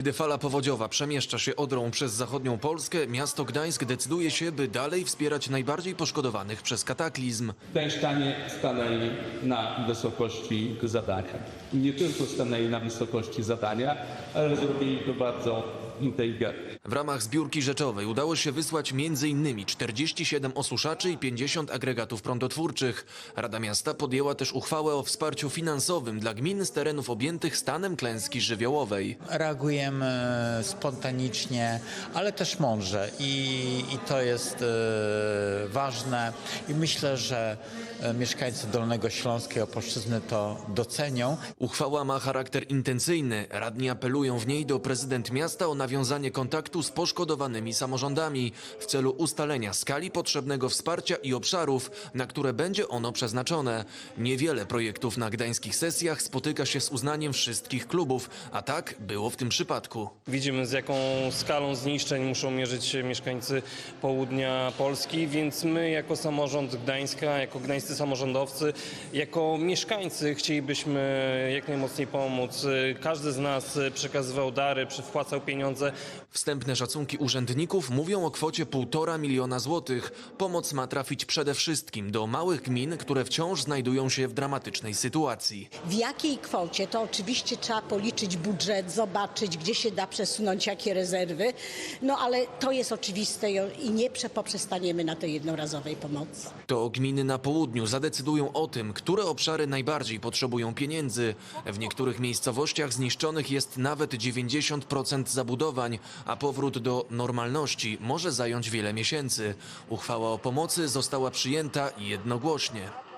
Gdy fala powodziowa przemieszcza się Odrą przez zachodnią Polskę, miasto Gdańsk decyduje się, by dalej wspierać najbardziej poszkodowanych przez kataklizm. Gdańszczanie stanęli na wysokości zadania. Nie tylko stanęli na wysokości zadania, ale zrobili to bardzo. W ramach zbiórki rzeczowej udało się wysłać m.in. 47 osuszaczy i 50 agregatów prądotwórczych. Rada Miasta podjęła też uchwałę o wsparciu finansowym dla gmin z terenów objętych stanem klęski żywiołowej. Reagujemy e, spontanicznie, ale też mądrze i, i to jest e, ważne i myślę, że e, mieszkańcy Dolnego Śląska i Opolszczyzny to docenią. Uchwała ma charakter intencyjny. Radni apelują w niej do prezydent miasta o nawiązanie kontaktu z poszkodowanymi samorządami w celu ustalenia skali potrzebnego wsparcia i obszarów, na które będzie ono przeznaczone. Niewiele projektów na gdańskich sesjach spotyka się z uznaniem wszystkich klubów, a tak było w tym przypadku. Widzimy z jaką skalą zniszczeń muszą mierzyć się mieszkańcy południa Polski, więc my jako samorząd Gdańska, jako gdańscy samorządowcy, jako mieszkańcy chcielibyśmy jak najmocniej pomóc. Każdy z nas przekazywał dary, wpłacał pieniądze. Wstępne szacunki urzędników mówią o kwocie 1,5 miliona złotych. Pomoc ma trafić przede wszystkim do małych gmin, które wciąż znajdują się w dramatycznej sytuacji. W jakiej kwocie, to oczywiście trzeba policzyć budżet, zobaczyć, gdzie się da przesunąć, jakie rezerwy. No ale to jest oczywiste i nie prze- poprzestaniemy na tej jednorazowej pomocy. To gminy na południu zadecydują o tym, które obszary najbardziej potrzebują pieniędzy. W niektórych miejscowościach zniszczonych jest nawet 90% a powrót do normalności może zająć wiele miesięcy. Uchwała o pomocy została przyjęta jednogłośnie.